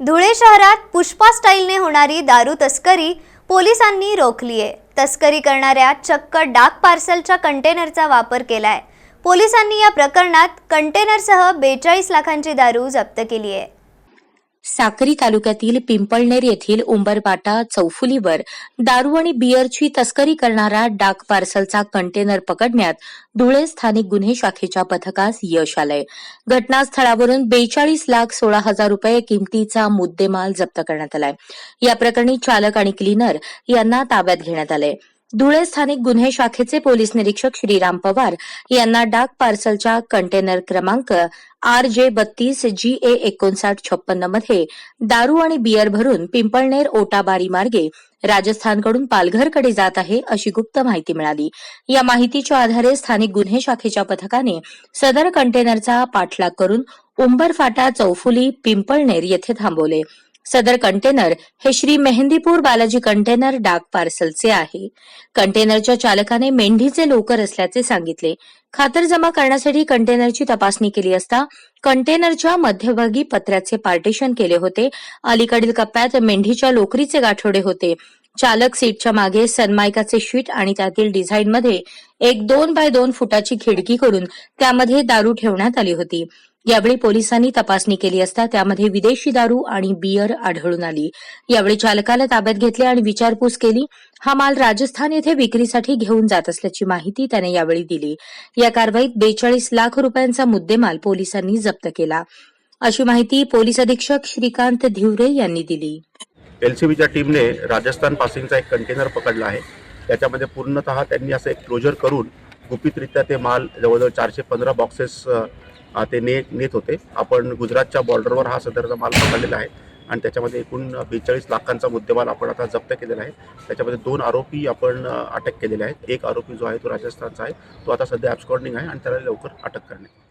धुळे शहरात पुष्पा स्टाईलने होणारी दारू तस्करी पोलिसांनी रोखली आहे तस्करी करणाऱ्या चक्क डाक पार्सलच्या कंटेनरचा वापर केलाय. पोलिसांनी या प्रकरणात कंटेनरसह बेचाळीस लाखांची दारू जप्त केली आहे साक्री तालुक्यातील पिंपळनेर येथील उंबरपाटा चौफुलीवर दारू आणि बियरची तस्करी करणारा डाक पार्सलचा कंटेनर पकडण्यात धुळे स्थानिक गुन्हे शाखेच्या पथकास यश आलंय. घटनास्थळावरून बेचाळीस लाख सोळा हजार रुपये किमतीचा मुद्देमाल जप्त करण्यात आलाय. या प्रकरणी चालक आणि क्लीनर यांना ताब्यात घेण्यात आलंय. धुळे स्थानिक गुन्हे शाखेचे पोलीस निरीक्षक श्रीराम पवार यांना डाक पार्सलच्या कंटेनर क्रमांक आर जे बत्तीस जी ए एकोणसाठ छप्पन्नमध्ये दारू आणि बियर भरून पिंपळनेर ओटाबारी मार्गे राजस्थानकडून पालघरकडे जात आहे अशी गुप्त माहिती मिळाली. या माहितीच्या आधारे स्थानिक गुन्हे शाखेच्या पथकाने सदर कंटेनरचा पाठलाग करून उंबरफाटा चौफुली पिंपळनेर येथे थांबवले. सदर कंटेनर हे श्री मेहंदीपूर बालाजी कंटेनर डाक पार्सलचे आहे. कंटेनरच्या चालकाने मेंढीचे लोकर असल्याचे सांगितले. खातरजमा करण्यासाठी कंटेनरची तपासणी केली असता कंटेनरच्या मध्यभागी पत्र्याचे पार्टिशन केले होते. अलीकडील कप्प्यात मेंढीच्या लोकरीचे गाठोडे होते. चालक सीटच्या मागे सनमायकाचे शीट आणि त्यातील डिझाईनमध्ये एक दोन बाय दोन फुटाची खिडकी करून त्यामध्ये दारू ठेवण्यात आली होती. यावेळी पोलिसांनी तपासणी केली असता त्यामध्ये विदेशी दारू आणि बियर आढळून आली. यावेळी चालकाला ताब्यात घेतले आणि विचारपूस केली हा माल राजस्थान येथे विक्रीसाठी घेऊन जात असल्याची माहिती त्याने यावेळी दिली. या कारवाईत बेचाळीस लाख रुपयांचा मुद्देमाल पोलिसांनी जप्त केला. अशी माहिती पोलीस अधीक्षक श्रीकांत धिवरे यांनी दिली. एलसीबीच्या टीमने राजस्थान पासिंगचा एक कंटेनर पकडला आहे. त्याच्यामध्ये पूर्णतः त्यांनी असं एक क्लोजर करून गुपितरित्या ते माल जवळजवळ चारशे पंधरा बॉक्सेस ते ने नेत होते. आपण गुजरातच्या बॉर्डरवर हा सदरचा माल पकडलेला आहे आणि त्याच्यामध्ये एकूण बेचाळीस लाखांचा मुद्देमाल आपण आता जप्त केलेला आहे. त्याच्यामध्ये दोन आरोपी आपण अटक केलेले आहेत. एक आरोपी जो आहे तो राजस्थानचा आहे. तो आता सध्या ॲप्सकॉर्डिंग आहे आणि त्याला लवकर अटक करण्यात